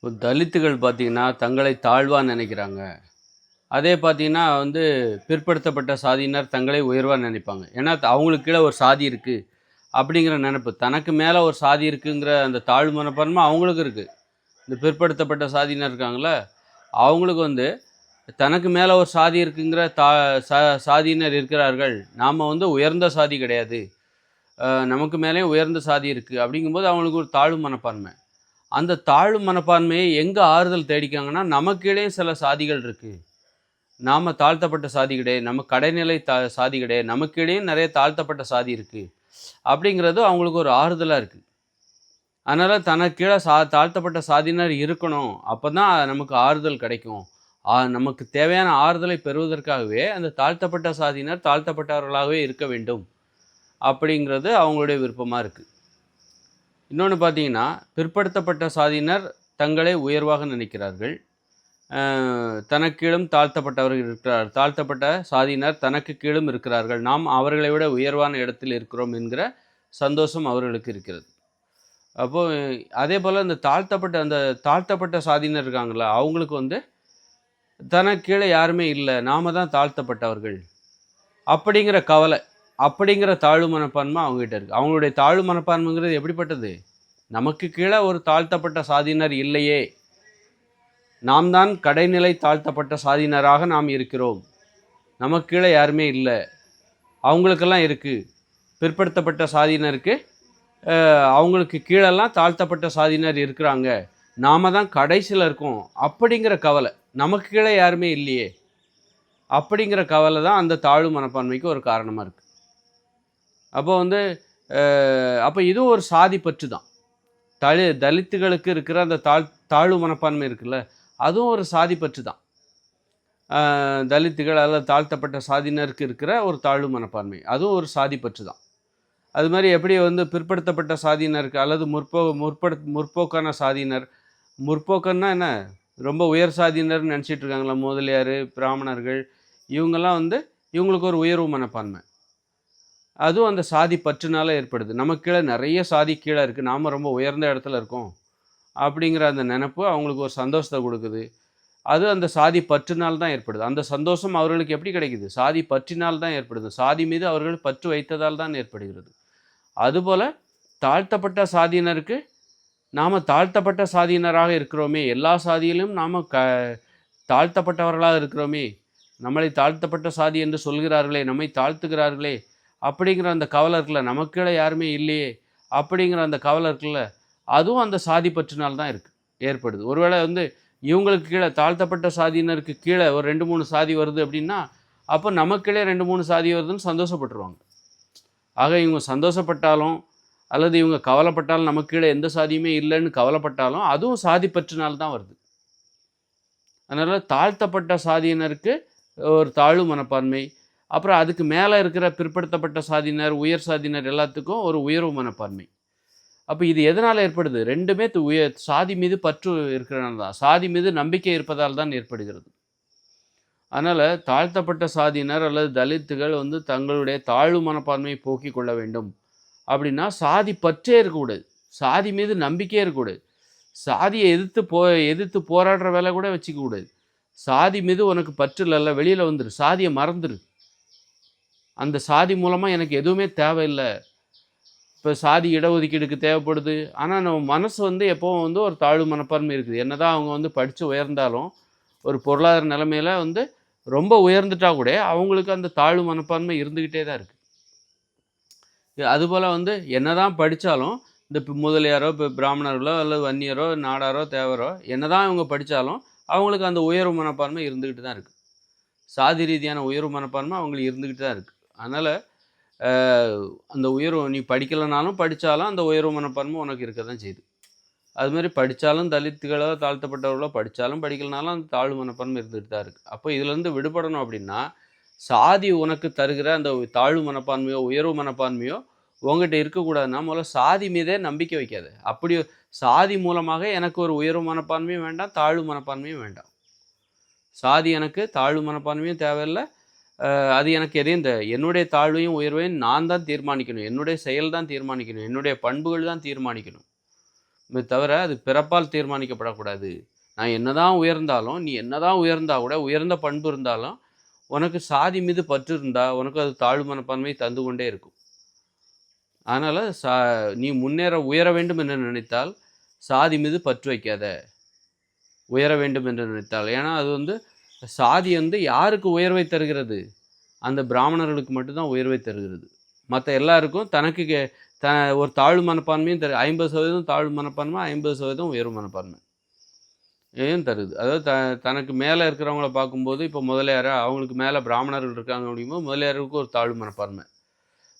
இப்போ தலித்துகள் பார்த்தீங்கன்னா தங்களை தாழ்வாக நினைக்கிறாங்க. அதே பார்த்தீங்கன்னா வந்து பிற்படுத்தப்பட்ட சாதியினர் தங்களை உயர்வாக நினைப்பாங்க. ஏன்னா அவங்களுக்கு கீழே ஒரு சாதி இருக்குது அப்படிங்கிற நினைப்பு. தனக்கு மேலே ஒரு சாதி இருக்குங்கிற அந்த தாழ்வு மனப்பான்மை அவங்களுக்கு இருக்குது இந்த பிற்படுத்தப்பட்ட சாதியினர் இருக்காங்களே அவங்களுக்கு வந்து தனக்கு மேலே ஒரு சாதி இருக்குங்கிற தா சா சாதியினர் இருக்கிறார்கள். நாம் வந்து உயர்ந்த சாதி கிடையாது. நமக்கு மேலேயும் உயர்ந்த சாதி இருக்குது அப்படிங்கும்போது அவங்களுக்கு ஒரு தாழ்வு மனப்பான்மை. அந்த தாழ்வு மனப்பான்மையை எங்கே ஆறுதல் தேடிக்காங்கன்னா நமக்கீழே சில சாதிகள் இருக்குது நாம் தாழ்த்தப்பட்ட சாதி கிடையாது நம்ம கடைநிலை தா சாதி கிடையாது நமக்கிடையே நிறைய தாழ்த்தப்பட்ட சாதி இருக்குது அப்படிங்கிறது அவங்களுக்கு ஒரு ஆறுதலாக இருக்குது அதனால் தனக்கீழே சா தாழ்த்தப்பட்ட சாதியினர் இருக்கணும். அப்போ தான் நமக்கு ஆறுதல் கிடைக்கும். நமக்கு தேவையான ஆறுதலை பெறுவதற்காகவே அந்த தாழ்த்தப்பட்ட சாதியினர் தாழ்த்தப்பட்டவர்களாகவே இருக்க வேண்டும். அப்படிங்கிறது அவங்களுடைய விருப்பமாக இருக்குது இன்னொன்று பார்த்தீங்கன்னா பிற்படுத்தப்பட்ட சாதியினர் தங்களை உயர்வாக நினைக்கிறார்கள். தனக்கீழும் தனக்கு கீழும் தாழ்த்தப்பட்டவர்கள் இருக்கிறார் தாழ்த்தப்பட்ட சாதியினர் தனக்கு கீழும் இருக்கிறார்கள். நாம் அவர்களை விட உயர்வான இடத்தில் இருக்கிறோம் என்கிற சந்தோஷம் அவர்களுக்கு இருக்கிறது. அப்போது அதே போல் இந்த தாழ்த்தப்பட்ட அந்த தாழ்த்தப்பட்ட சாதியினர் இருக்காங்களா அவங்களுக்கு வந்து தனக்கு கீழே யாருமே இல்லை நாம தான் தாழ்த்தப்பட்டவர்கள். அப்படிங்கிற கவலை அப்படிங்கிற தாழ்வு மனப்பான்மை அவங்ககிட்ட இருக்குது அவங்களுடைய தாழ்வு மனப்பான்மைங்கிறது எப்படிப்பட்டது? நமக்கு கீழே ஒரு தாழ்த்தப்பட்ட சாதியினர் இல்லையே. நாம் தான் கடைநிலை தாழ்த்தப்பட்ட சாதியினராக நாம் இருக்கிறோம். நமக்கு கீழே யாருமே இல்லை. அவங்களுக்கெல்லாம் இருக்குது பிற்படுத்தப்பட்ட சாதியினருக்கு அவங்களுக்கு கீழெல்லாம் தாழ்த்தப்பட்ட சாதியினர் இருக்கிறாங்க. நாம தான் கடைசியில் இருக்கோம். அப்படிங்கிற கவலை. நமக்கு கீழே யாருமே இல்லையே. அப்படிங்கிற கவலை தான் அந்த தாழ்வு மனப்பான்மைக்கு ஒரு காரணமாக இருக்குது அப்போ வந்து அப்போ இதுவும் ஒரு சாதி பற்று தான் தலி தலித்துகளுக்கு இருக்கிற அந்த தாழ் தாழ்வு மனப்பான்மை இருக்குல்ல அதுவும் ஒரு சாதி பற்று தான் தலித்துகள் அல்லது தாழ்த்தப்பட்ட சாதியினருக்கு இருக்கிற ஒரு தாழ்வு மனப்பான்மை அதுவும் ஒரு சாதி பற்று தான் அது மாதிரி எப்படி வந்து பிற்படுத்தப்பட்ட சாதியினருக்கு அல்லது முற்போ முற்படு முற்போக்கான சாதியினர் முற்போக்கன்னா என்ன? ரொம்ப உயர் சாதியினர்னு நினச்சிட்டு இருக்காங்களா முதலியார் பிராமணர்கள் இவங்கெல்லாம் வந்து இவங்களுக்கு ஒரு உயர்வு மனப்பான்மை. அதுவும் அந்த சாதி பற்றுனால ஏற்படுது. நமக்கு கீழே நிறைய சாதி கீழே இருக்குது நாம் ரொம்ப உயர்ந்த இடத்துல இருக்கோம். அப்படிங்கிற அந்த நினப்பு அவங்களுக்கு ஒரு சந்தோஷத்தை கொடுக்குது. அது அந்த சாதி பற்றுனால் தான் ஏற்படுது. அந்த சந்தோஷம் அவர்களுக்கு எப்படி கிடைக்குது? சாதி பற்றினால் தான் ஏற்படுது. சாதி மீது அவர்கள் பற்று வைத்ததால் தான் ஏற்படுகிறது. அதுபோல் தாழ்த்தப்பட்ட சாதியினருக்கு நாம் தாழ்த்தப்பட்ட சாதியினராக இருக்கிறோமே. எல்லா சாதியிலும் நாம் க தாழ்த்தப்பட்டவர்களாக இருக்கிறோமே. நம்மளை தாழ்த்தப்பட்ட சாதி என்று சொல்கிறார்களே நம்மை தாழ்த்துகிறார்களே. அப்படிங்கிற அந்த கவலை இருக்குல்ல நமக்கீழே யாருமே இல்லையே அப்படிங்கிற அந்த கவலை இருக்குல்ல அதுவும் அந்த சாதி பற்றினால் தான் இருக்குது ஏற்படுது. ஒருவேளை வந்து இவங்களுக்கு கீழே தாழ்த்தப்பட்ட சாதியினருக்கு கீழே ஒரு ரெண்டு மூணு சாதி வருது அப்படின்னா அப்போ நமக்கீழே ரெண்டு மூணு சாதி வருதுன்னு சந்தோஷப்பட்டுருவாங்க. ஆக இவங்க சந்தோஷப்பட்டாலும் அல்லது இவங்க கவலைப்பட்டாலும் நமக்கு கீழே எந்த சாதியுமே இல்லைன்னு கவலைப்பட்டாலும் அதுவும் சாதி பற்றினால் தான் வருது. அதனால் தாழ்த்தப்பட்ட சாதியினருக்கு ஒரு தாழ்வு மனப்பான்மை அப்புறம் அதுக்கு மேலே இருக்கிற பிற்படுத்தப்பட்ட சாதியினர் உயர் சாதியினர் எல்லாத்துக்கும் ஒரு உயர்வு மனப்பான்மை. அப்போ இது எதனால் ஏற்படுது? ரெண்டுமே து- உயர் சாதி மீது பற்று இருக்கிறனால தான். சாதி மீது நம்பிக்கை இருப்பதால் தான் ஏற்படுகிறது. அதனால் தாழ்த்தப்பட்ட சாதியினர் அல்லது தலித்துகள் வந்து தங்களுடைய தாழ்வு மனப்பான்மையை போக்கிக் கொள்ள வேண்டும். அப்படின்னா சாதி பற்றே இருக்கக்கூடாது. சாதி மீது நம்பிக்கையே இருக்கக்கூடாது. சாதியை எதிர்த்து போ எதிர்த்து போராடுற வேலை கூட வச்சுக்க கூடாது சாதி மீது உனக்கு பற்று இல்லைல்ல வெளியில் வந்துரு. சாதியை மறந்துடு அந்த சாதி மூலமாக எனக்கு எதுவுமே தேவையில்லை. இப்போ சாதி இடஒதுக்கீடுக்கு தேவைப்படுது. ஆனால் நம்ம மனசு வந்து எப்போவும் வந்து ஒரு தாழ்வு மனப்பான்மை இருக்குது. என்னதான் அவங்க வந்து படித்து உயர்ந்தாலும் ஒரு பொருளாதார நிலைமையில் வந்து ரொம்ப உயர்ந்துட்டா கூட அவங்களுக்கு அந்த தாழ்வு மனப்பான்மை இருந்துக்கிட்டே தான் இருக்குது அதுபோல் வந்து என்னதான் படித்தாலும் இந்த இப்போ முதலியாரோ இப்போ பிராமணர்களோ அல்லது வன்னியரோ நாடாரோ தேவரோ என்னதான் இவங்க படித்தாலும் அவங்களுக்கு அந்த உயர்வு மனப்பான்மை இருந்துக்கிட்டு தான் இருக்குது சாதி ரீதியான உயர்வு மனப்பான்மை அவங்களுக்கு இருந்துக்கிட்டு தான் இருக்குது அதனால் அந்த உயர்வு நீ படிக்கலைனாலும் படித்தாலும் அந்த உயர்வு மனப்பான்மை உனக்கு இருக்க தான் செய்யுது அது மாதிரி படித்தாலும் தலித்துகளோ தாழ்த்தப்பட்டவர்களோ படித்தாலும் படிக்கலனாலும் அந்த தாழ்வு மனப்பான்மை இருந்துகிட்டு தான் இருக்குது அப்போ இதுலேருந்து விடுபடணும் அப்படின்னா சாதி உனக்கு தருகிற அந்த தாழ்வு மனப்பான்மையோ உயர்வு மனப்பான்மையோ உங்ககிட்ட இருக்கக்கூடாதுன்னா முதல்ல சாதி மீதே நம்பிக்கை வைக்காது. அப்படி சாதி மூலமாக எனக்கு ஒரு உயர்வு மனப்பான்மையும் வேண்டாம் தாழ்வு மனப்பான்மையும் வேண்டாம். சாதி எனக்கு தாழ்வு மனப்பான்மையும் தேவையில்லை அது எனக்கு எதையும் இந்த என்னுடைய தாழ்வையும் உயர்வையும் நான் தான் தீர்மானிக்கணும். என்னுடைய செயல் தான் தீர்மானிக்கணும். என்னுடைய பண்புகள் தான் தீர்மானிக்கணும். தவிர அது பிறப்பால் தீர்மானிக்கப்படக்கூடாது. நான் என்னதான் உயர்ந்தாலும் நீ என்னதான் உயர்ந்தால் கூட உயர்ந்த பண்பு இருந்தாலும் உனக்கு சாதி மீது பற்று இருந்தால் உனக்கு அது தாழ்வு மனப்பான்மை தந்து கொண்டே இருக்கும். அதனால் சா நீ முன்னேற உயர வேண்டும் என்று நினைத்தால் சாதி மீது பற்று வைக்காத. உயர வேண்டும் என்று நினைத்தால். ஏன்னா அது வந்து சாதி வந்து யாருக்கு உயர்வை தருகிறது? அந்த பிராமணர்களுக்கு மட்டும்தான் உயர்வை தருகிறது. மற்ற எல்லாருக்கும் தனக்கு கே- த ஒரு தாழ்வு மனப்பான்மையும் தரு ஐம்பது சதவீதம் தாழ்வு மனப்பான்மை ஐம்பது சதவீதம் உயர்வு மனப்பான்மை. ஏன் தருது? அதாவது த தனக்கு மேலே இருக்கிறவங்கள பார்க்கும்போது இப்போ முதலியாரா அவங்களுக்கு மேலே பிராமணர்கள் இருக்காங்க அப்படிங்கும்போது முதலியாருக்கு ஒரு தாழ்வு மனப்பான்மை.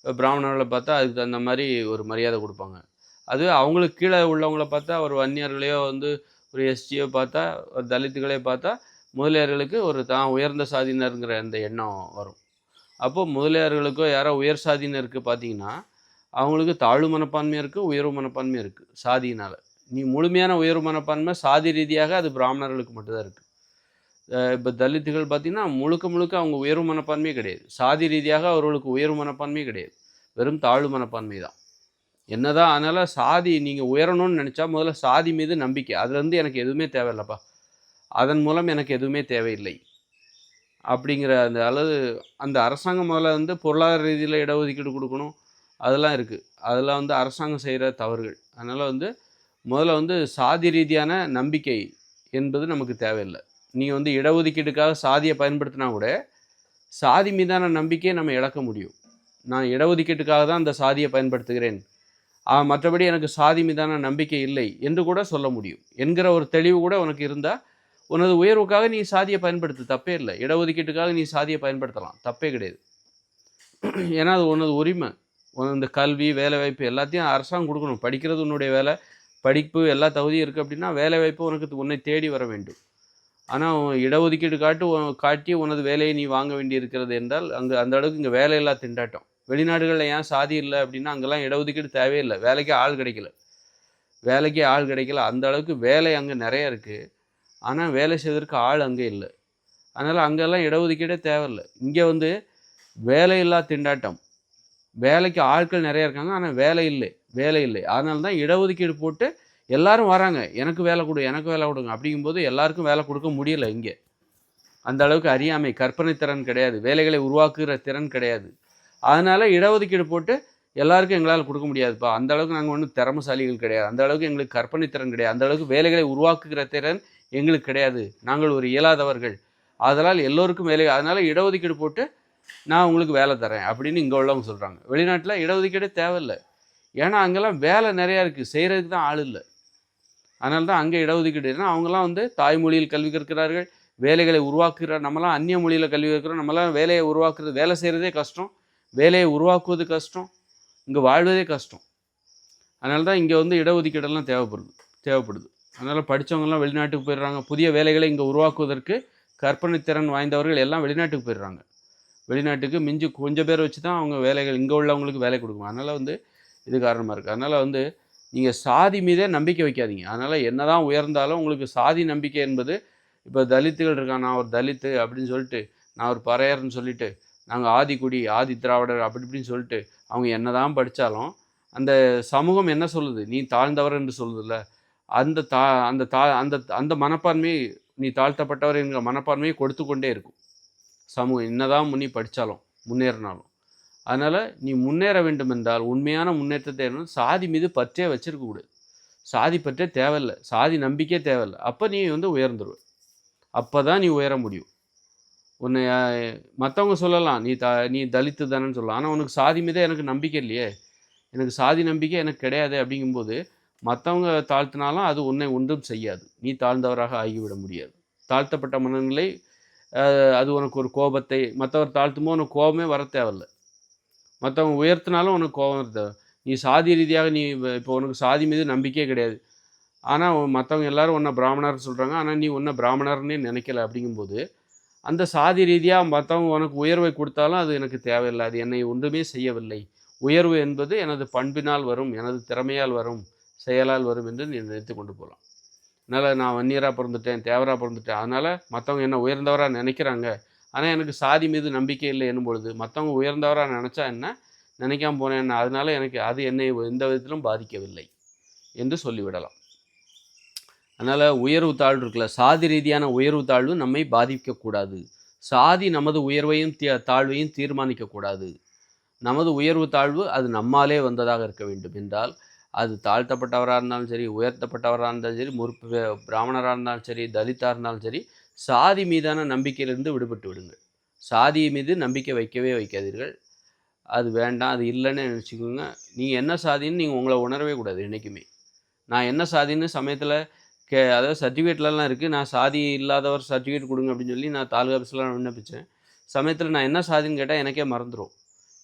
இப்போ பிராமணர்களை பார்த்தா அதுக்கு தகுந்த மாதிரி ஒரு மரியாதை கொடுப்பாங்க. அது அவங்களுக்கு கீழே உள்ளவங்கள பார்த்தா ஒரு வன்னியர்களையோ வந்து ஒரு எஸ்டியோ பார்த்தா ஒரு தலித்துகளையோ பார்த்தா முதலியார்களுக்கு ஒரு தான் உயர்ந்த சாதியினருங்கிற அந்த எண்ணம் வரும். அப்போது முதலியார்களுக்கோ யாரோ உயர் சாதியினருக்கு பார்த்தீங்கன்னா அவங்களுக்கு தாழ்வு மனப்பான்மையும் இருக்குது உயர்வு மனப்பான்மையும் இருக்குது சாதியினால். நீ முழுமையான உயர்வு மனப்பான்மை சாதி ரீதியாக அது பிராமணர்களுக்கு மட்டும்தான் இருக்குது இப்போ தலித்துகள் பார்த்திங்கன்னா முழுக்க முழுக்க அவங்க உயர்வு மனப்பான்மையே கிடையாது. சாதி ரீதியாக அவர்களுக்கு உயர்வு மனப்பான்மையே கிடையாது. வெறும் தாழ்வு மனப்பான்மை தான். என்ன தான் அதனால் சாதி நீங்கள் உயரணும்னு நினச்சா முதல்ல சாதி மீது நம்பிக்கை. அதுலேருந்து எனக்கு எதுவுமே தேவையில்லப்பா. அதன் மூலம் எனக்கு எதுவுமே தேவையில்லை. அப்படிங்கிற அந்த அளவு அந்த அரசாங்கம் முதல்ல வந்து பொருளாதார ரீதியில் இடஒதுக்கீடு கொடுக்கணும். அதெல்லாம் இருக்குது அதெல்லாம் வந்து அரசாங்கம் செய்கிற தவறுகள். அதனால் வந்து முதல்ல வந்து சாதி ரீதியான நம்பிக்கை என்பது நமக்கு தேவையில்லை. நீங்கள் வந்து இடஒதுக்கீடுக்காக சாதியை பயன்படுத்தினா கூட சாதி மீதான நம்பிக்கையை நம்ம இழக்க முடியும். நான் இடஒதுக்கீட்டுக்காக தான் அந்த சாதியை பயன்படுத்துகிறேன். மற்றபடி எனக்கு சாதி மீதான நம்பிக்கை இல்லை என்று கூட சொல்ல முடியும். என்கிற ஒரு தெளிவு கூட உனக்கு இருந்தால் உனது உயர்வுக்காக நீ சாதியை பயன்படுத்து. தப்பே இல்லை. இடஒதுக்கீட்டுக்காக நீ சாதியை பயன்படுத்தலாம். தப்பே கிடையாது. ஏன்னா அது உனது உரிமை. உனது இந்த கல்வி வேலைவாய்ப்பு எல்லாத்தையும் அரசாங்கம் கொடுக்கணும். படிக்கிறது உன்னுடைய வேலை. படிப்பு எல்லா தகுதியும் இருக்குது அப்படின்னா வேலைவாய்ப்பு உனக்கு உன்னை தேடி வர வேண்டும். ஆனால் இடஒதுக்கீடு காட்டு காட்டி உனது வேலையை நீ வாங்க வேண்டி இருக்கிறது என்றால் அங்கே அந்த அளவுக்கு இங்கே வேலையில்லா திண்டாட்டம். வெளிநாடுகளில் ஏன் சாதி இல்லை அப்படின்னா அங்கெல்லாம் இடஒதுக்கீடு தேவையில்லை வேலைக்கே ஆள் கிடைக்கல. வேலைக்கே ஆள் கிடைக்கல. அந்த அளவுக்கு வேலை அங்கே நிறைய இருக்குது ஆனால் வேலை செய்வதற்கு ஆள் அங்கே இல்லை. அதனால் அங்கெல்லாம் இடஒதுக்கீடே தேவையில்லை. இங்கே வந்து வேலையில்லா திண்டாட்டம். வேலைக்கு ஆட்கள் நிறைய இருக்காங்க ஆனால் வேலை இல்லை வேலை இல்லை. அதனால தான் இடஒதுக்கீடு போட்டு எல்லாரும் வராங்க. எனக்கு வேலை கொடு எனக்கு வேலை கொடுங்க அப்படிங்கும்போது எல்லாருக்கும் வேலை கொடுக்க முடியல இங்கே. அந்த அளவுக்கு அறியாமை கற்பனை திறன் கிடையாது வேலைகளை உருவாக்குகிற திறன் கிடையாது. அதனால் இடஒதுக்கீடு போட்டு எல்லாருக்கும் எங்களால் கொடுக்க முடியாதுப்பா. அந்த அளவுக்கு நாங்கள் ஒன்றும் திறமசாலிகள் கிடையாது. அந்த அளவுக்கு எங்களுக்கு கற்பனை திறன் கிடையாது. அந்த அளவுக்கு வேலைகளை உருவாக்குகிற திறன் எங்களுக்கு கிடையாது. நாங்கள் ஒரு இயலாதவர்கள். அதனால் எல்லோருக்கும் வேலை அதனால் இடஒதுக்கீடு போட்டு நான் உங்களுக்கு வேலை தரேன் அப்படின்னு இங்கே உள்ளவங்க சொல்கிறாங்க வெளிநாட்டில் இடஒதுக்கீடே தேவையில்லை. ஏன்னா அங்கெல்லாம் வேலை நிறையா இருக்குது செய்கிறதுக்கு தான் ஆள் இல்லை. அதனால தான் அங்கே இடஒதுக்கீடு. ஏன்னா அவங்கெல்லாம் வந்து தாய்மொழியில் கல்வி கற்கிறார்கள் வேலைகளை உருவாக்குகிறார். நம்மளாம் அந்நிய மொழியில் கல்வி கற்கிறோம். நம்மளாம் வேலையை உருவாக்குறது வேலை செய்கிறதே கஷ்டம். வேலையை உருவாக்குவது கஷ்டம். இங்கே வாழ்வதே கஷ்டம். அதனால தான் இங்கே வந்து இடஒதுக்கீடெல்லாம் தேவைப்படுது தேவைப்படுது. அதனால் படித்தவங்கலாம் வெளிநாட்டுக்கு போயிடுறாங்க. புதிய வேலைகளை இங்கே உருவாக்குவதற்கு கற்பனை திறன் வாய்ந்தவர்கள் எல்லாம் வெளிநாட்டுக்கு போயிடுறாங்க. வெளிநாட்டுக்கு மிஞ்சி கொஞ்சம் பேர் வச்சு தான் அவங்க வேலைகள் இங்கே உள்ளவங்களுக்கு வேலை கொடுக்கும். அதனால் வந்து இது காரணமாக இருக்குது அதனால் வந்து நீங்கள் சாதி மீதே நம்பிக்கை வைக்காதீங்க. அதனால் என்ன தான் உயர்ந்தாலும் உங்களுக்கு சாதி நம்பிக்கை என்பது இப்போ தலித்துகள் இருக்கான் நான் ஒரு தலித்து அப்படின்னு சொல்லிட்டு நான் ஒரு பறையர்னு சொல்லிட்டு நாங்கள் ஆதிக்குடி ஆதி திராவிடர் அப்படி இப்படின்னு சொல்லிட்டு அவங்க என்ன தான் படித்தாலும் அந்த சமூகம் என்ன சொல்லுது? நீ தாழ்ந்தவர் என்று சொல்லுதுல்ல. அந்த தா அந்த தா அந்த அந்த மனப்பான்மையை நீ தாழ்த்தப்பட்டவர் என்கிற மனப்பான்மையை கொடுத்து கொண்டே இருக்கும். சமூகம் என்னதான் நீ படித்தாலும் முன்னேறினாலும். அதனால் நீ முன்னேற வேண்டும் என்றால் உண்மையான முன்னேற்றத்தை சாதி மீது பற்றே வச்சிருக்கக்கூடாது சாதி பற்றே தேவையில்லை. சாதி நம்பிக்கையே தேவையில்லை. அப்போ நீ வந்து உயர்ந்துருவ. அப்போ தான் நீ உயர முடியும். உன்னை மற்றவங்க சொல்லலாம். நீ த நீ தலித்து தானேன்னு சொல்லலாம். ஆனால் உனக்கு சாதி மீதே எனக்கு நம்பிக்கை இல்லையே. எனக்கு சாதி நம்பிக்கை எனக்கு கிடையாது அப்படிங்கும்போது மற்றவங்க தாழ்த்தினாலும் அது உன்னை ஒன்றும் செய்யாது. நீ தாழ்ந்தவராக ஆகிவிட முடியாது. தாழ்த்தப்பட்ட மனநிலை அது உனக்கு ஒரு கோபத்தை மற்றவர் தாழ்த்துமோ உனக்கு கோபமே வர தேவையில்ல. மற்றவங்க உயர்த்தினாலும் உனக்கு கோபம் வர தேவை. நீ சாதி ரீதியாக நீ இப்போ உனக்கு சாதி மீது நம்பிக்கையே கிடையாது. ஆனால் மற்றவங்க எல்லாரும் உன்னை பிராமணர்னு சொல்கிறாங்க ஆனால் நீ உன்னை பிராமணர்னே நினைக்கல அப்படிங்கும்போது அந்த சாதி ரீதியாக மற்றவங்க உனக்கு உயர்வை கொடுத்தாலும் அது எனக்கு தேவையில்லை. அது என்னை ஒன்றுமே செய்யவில்லை. உயர்வு என்பது எனது பண்பினால் வரும் எனது திறமையால் வரும். செயலால் வரும் என்று நீ நினைத்து கொண்டு போகலாம் அதனால் நான் வன்னியராக பிறந்துட்டேன் தேவராக பிறந்துட்டேன். அதனால் மற்றவங்க என்ன உயர்ந்தவராக நினைக்கிறாங்க? ஆனால் எனக்கு சாதி மீது நம்பிக்கை இல்லை என்னும் பொழுது மற்றவங்க உயர்ந்தவராக நினச்சா என்ன? நினைக்காம போனேன் என்ன? அதனால் எனக்கு அது என்னை எந்த விதத்திலும் பாதிக்கவில்லை என்று சொல்லிவிடலாம். அதனால் உயர்வு தாழ்வு இருக்குல்ல சாதி ரீதியான உயர்வு தாழ்வு நம்மை பாதிக்கக்கூடாது. சாதி நமது உயர்வையும் தீ தாழ்வையும் தீர்மானிக்கக்கூடாது. நமது உயர்வு தாழ்வு அது நம்மாலே வந்ததாக இருக்க வேண்டும் என்றால் அது தாழ்த்தப்பட்டவராக இருந்தாலும் சரி உயர்த்தப்பட்டவராக இருந்தாலும் சரி முற்பு பிராமணராக இருந்தாலும் சரி தலித்தாக இருந்தாலும் சரி சாதி மீதான நம்பிக்கையிலிருந்து விடுபட்டு விடுங்கள். சாதி மீது நம்பிக்கை வைக்கவே வைக்காதீர்கள். அது வேண்டாம் அது இல்லைன்னு நினச்சிக்கோங்க. நீங்கள் என்ன சாதின்னு நீங்கள் உங்களை உணரவே கூடாது என்றைக்குமே நான் என்ன சாதின்னு சமயத்தில் கே அதாவது சர்டிஃபிகேட்லலாம் இருக்குது நான் சாதி இல்லாதவர் சர்டிஃபிகேட் கொடுங்க அப்படின்னு சொல்லி நான் தாலுகா ஆஃபீஸ்லாம் விண்ணப்பித்தேன் சமயத்தில் நான் என்ன சாதின்னு கேட்டால் எனக்கே மறந்துடும்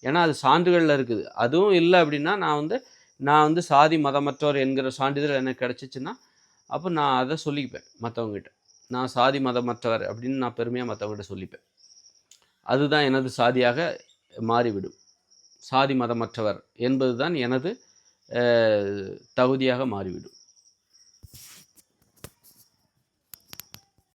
ஏன்னா அது சான்றுகளில் இருக்குது. அதுவும் இல்லை அப்படின்னா நான் வந்து நான் வந்து சாதி மதமற்றவர் என்கிற சான்றிதழ் எனக்கு கிடச்சிச்சின்னா அப்போ நான் அதை சொல்லிப்பேன் மற்றவங்ககிட்ட நான் சாதி மதமற்றவர் அப்படின்னு நான் பெருமையாக மற்றவங்ககிட்ட சொல்லிப்பேன். அதுதான் எனது சாதியாக மாறிவிடும். சாதி மதமற்றவர் என்பதுதான் எனது தகுதியாக மாறிவிடும்.